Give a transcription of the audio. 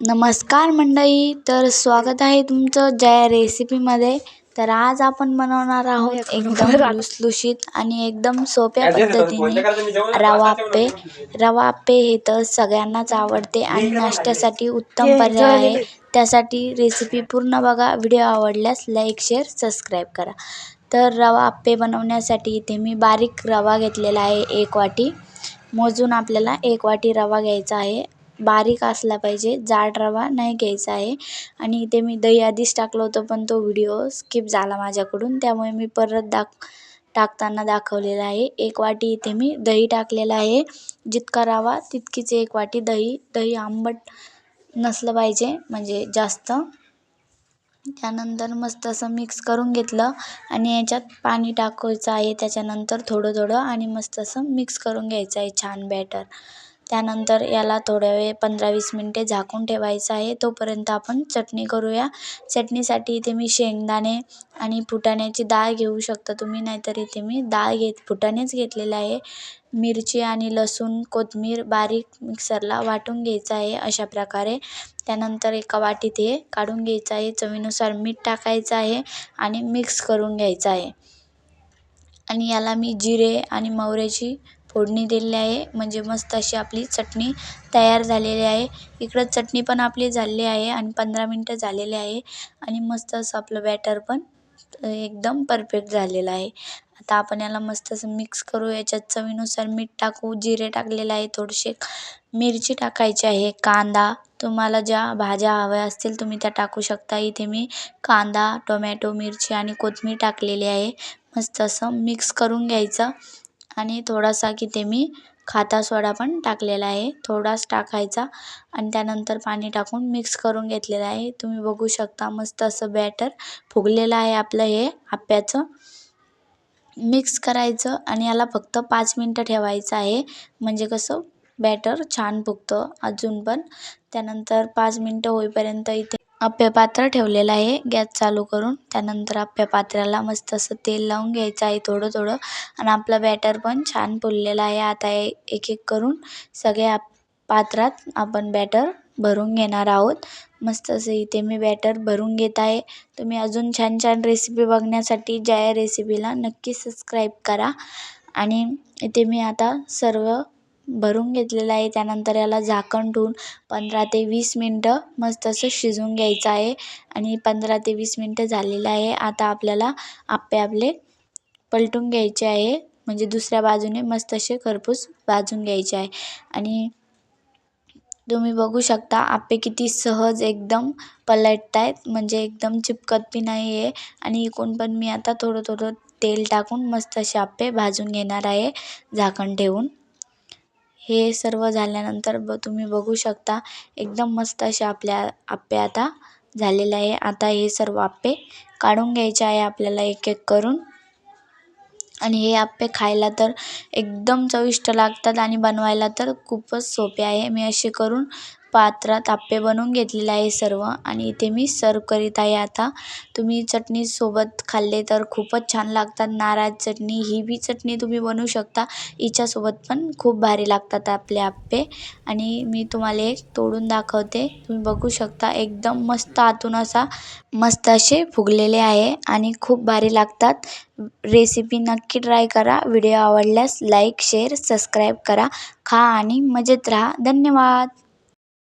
नमस्कार मंडळी तर स्वागत आहे तुमचं जया रेसिपीमध्ये. तर आज आपण बनवणार आहोत एकदम लुसलुशीत आणि एकदम सोप्या पद्धतीने रवा आप्पे रवा आप्पे हे तर सगळ्यांनाच आवडते आणि नाश्त्यासाठी उत्तम पर्याय आहे. त्यासाठी रेसिपी पूर्ण बघा. व्हिडिओ आवडल्यास लाईक शेअर सबस्क्राईब करा. तर रवा आप्पे बनवण्यासाठी इथे मी बारीक रवा घेतलेला आहे एक वाटी. मोजून आपल्याला एक वाटी रवा घ्यायचा आहे. बारीक असला पाहिजे जाड रवा नाही घ्यायचा आहे. आणि इथे मी दही आधीच टाकलं होतं पण तो व्हिडिओ स्किप झाला माझ्याकडून. त्यामुळे मी परत दाख टाकताना दाखवलेला आहे. एक वाटी इथे मी दही टाकलेलं आहे. जितका रवा तितकीच एक वाटी दही. दही आंबट नसलं पाहिजे म्हणजे जास्त. त्यानंतर मस्त असं मिक्स करून घेतलं आणि याच्यात पाणी टाकायचं आहे त्याच्यानंतर थोडं थोडं आणि मस्त असं मिक्स करून घ्यायचं आहे छान बॅटर त्यानंतर याला थोड्या वेळ पंधरा वीस मिनटे झाकून ठेवायचं आहे. तोपर्यंत आपण चटणी करूया. चटणीसाठी इथे मी शेंगदाणे आणि फुटाण्याची डाळ घेऊ शकता तुम्ही नाहीतर इथे मी डाळ घेत फुटाणेच घेतलेलं आहे. मिरची आणि लसूण कोथिंबीर बारीक मिक्सरला वाटून घ्यायचं आहे अशा प्रकारे. त्यानंतर एका वाटीत हे काढून घ्यायचं आहे. चवीनुसार मीठ टाकायचं आहे आणि मिक्स करून घ्यायचं आहे. आणि याला मी जिरे आणि मोहरीची फोडणी दिलेली आहे. म्हणजे मस्त अशी आपली चटणी तयार झालेली आहे. इकडं चटणी पण आपली झालेली आहे आणि पंधरा मिनटं झालेले आहे. आणि मस्त असं आपलं बॅटर पण एकदम परफेक्ट झालेलं आहे. आता आपण याला मस्त असं मिक्स करू. याच्यात चवीनुसार मीठ टाकू. जिरे टाकलेलं आहे थोडेसे. मिरची टाकायची आहे. कांदा. तुम्हाला ज्या भाज्या हव्या असतील तुम्ही त्या टाकू शकता. इथे मी कांदा टोमॅटो मिरची आणि कोथमीर टाकलेली आहे. मस्त असं मिक्स करून घ्यायचं. आणि थोडासा की ते मी खाता सोडा पण टाकलेला आहे. थोडाच टाकायचा आणि त्यानंतर पाणी टाकून मिक्स करून घेतलेलं आहे. तुम्ही बघू शकता मस्त असं बॅटर फुगलेलं आहे आपलं हे आप्याचं. मिक्स करायचं आणि याला फक्त पाच मिनटं ठेवायचं आहे. म्हणजे कसं बॅटर छान फुगतं अजून पण. त्यानंतर पाच मिनटं होईपर्यंत इथे आप्पे पात्र ठेवलेलं आहे. गॅस चालू करून त्यानंतर अप्यपात्राला पात्राला मस्त असं तेल लावून घ्यायचं आहे थोडं थोडं. आणि आपलं बॅटर पण छान फुललेलं आहे. आता एक एक करून सगळ्या पात्रात आपण बॅटर भरून घेणार आहोत. मस्त असं इथे मी बॅटर भरून घेत आहे. तुम्ही अजून छान छान रेसिपी बघण्यासाठी जया रेसिपीला नक्की सबस्क्राईब करा. आणि इथे मी आता सर्व भरून घेतलेलं आहे. त्यानंतर याला झाकण ठेवून पंधरा ते वीस मिनटं मस्त असं शिजवून घ्यायचं आहे. आणि पंधरा ते वीस मिनटं झालेलं आहे. आता आपल्याला आप्पे आपले पलटून घ्यायचे आहे. म्हणजे दुसऱ्या बाजूने मस्त असे खरपूस भाजून घ्यायचे आहे. आणि तुम्ही बघू शकता आप्पे किती सहज एकदम पलटत आहेत म्हणजे एकदम चिपकत बी नाही आहे आणि इकून पण मी आता थोडं थोडं तेल टाकून मस्त असे आप्पे भाजून घेणार आहे. झाकण ठेवून. हे सर्व झाल्यानंतर ब तुम्ही बघू शकता. एकदम मस्त असे आपल्या आप्पे आता झालेले आहे. आता हे सर्व आप्पे काढून घ्यायचे आहे आपल्याला एक एक करून. आणि हे आप्पे खायला तर एकदम चविष्ट लागतात आणि बनवायला तर खूपच सोपे आहे. मी असे करून पात्रात आप्पे बनवून घेतलेले आहे सर्व. आणि इथे मी सर्व करीत आहे आता. तुम्ही चटणीसोबत खाल्ले तर खूपच छान लागतात. नारळ चटणी ही बी चटणी तुम्ही बनवू शकता. हिच्यासोबत पण खूप भारी लागतात आपले आप्पे. आणि मी तुम्हाला एक तोडून दाखवते. तुम्ही बघू शकता एकदम मस्त आतून असा मस्त असे फुगलेले आहे आणि खूप भारी लागतात. रेसिपी नक्की ट्राय करा. व्हिडिओ आवडल्यास लाईक शेअर सबस्क्राईब करा. खा आणि मजेत राहा. धन्यवाद!